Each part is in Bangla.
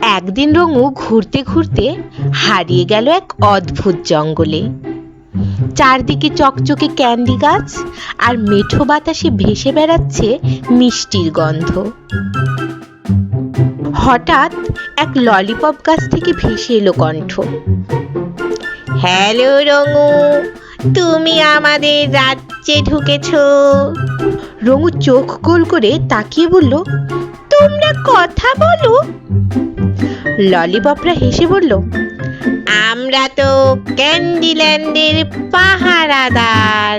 একদিন রঙু ঘুরতে ঘুরতে হারিয়ে গেল এক অদ্ভুত জঙ্গলে। চারদিকে চকচকে ক্যান্ডি গাছ আর মেঠো বাতাসে ভেসে বেড়াচ্ছে মিষ্টির গন্ধ। হঠাৎ এক ললিপপ গাছ থেকে ভেসে এলো কণ্ঠ। হ্যালো রঙু, তুমি আমাদের রাজ্যে ঢুকেছ? রঙু চোখ গোল করে তাকিয়ে বলল, তোমরা কথা বলো ললিপপরা হেসে বলল আমরা তো ক্যান্ডিল্যান্ডের পাহারাদার।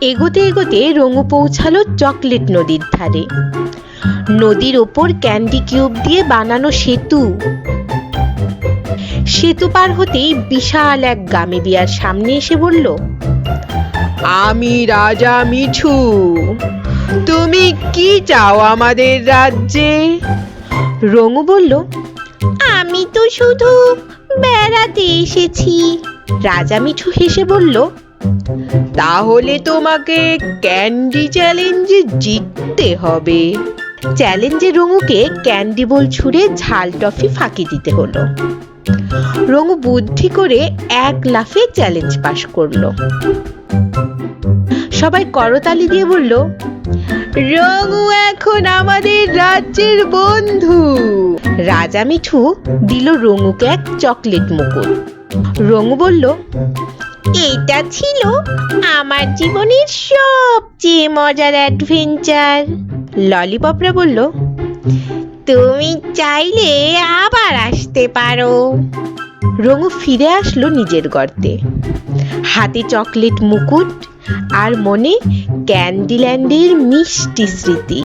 এগোতে এগোতে রঙু পৌঁছালো চকলেট নদীর ধারে। নদীর ওপর ক্যান্ডি কিউব দিয়ে বানানো সেতু। সেতু পার হতেই বিশাল এক গামে বিয়ার সামনে এসে বলল আমি রাজা মিঠু। তুমি কি চাও আমাদের রাজ্যে? রঙু বলল আমি তো শুধু বেড়াতে এসেছি। রাজা মিঠু হেসে বলল তাহলে তোমাকে ক্যান্ডি চ্যালেঞ্জে জিততে হবে। চ্যালেঞ্জে রঙুকে ক্যান্ডি বল ছুঁড়ে ঝাল টফি ফাঁকি দিতে হলো। রঙু বুদ্ধি করে এক লাফে চ্যালেঞ্জ পাশ করল। সবাই করতালি দিয়ে বলল রঙু এখন আমাদের রাজ্যের বন্ধু। রাজা মিঠু দিল রঙুকে এক চকলেট মুকুট। রঙু বলল এটা ছিল আমার জীবনের সবচেয়ে মজার অ্যাডভেঞ্চার। ললিপপরা বলল, তুমি চাইলে আবার আসতে পারো। রঙু ফিরে আসলো নিজের গর্তে। হাতে চকলেট মুকুট আর মনে ক্যান্ডিল্যান্ডের মিষ্টি স্মৃতি।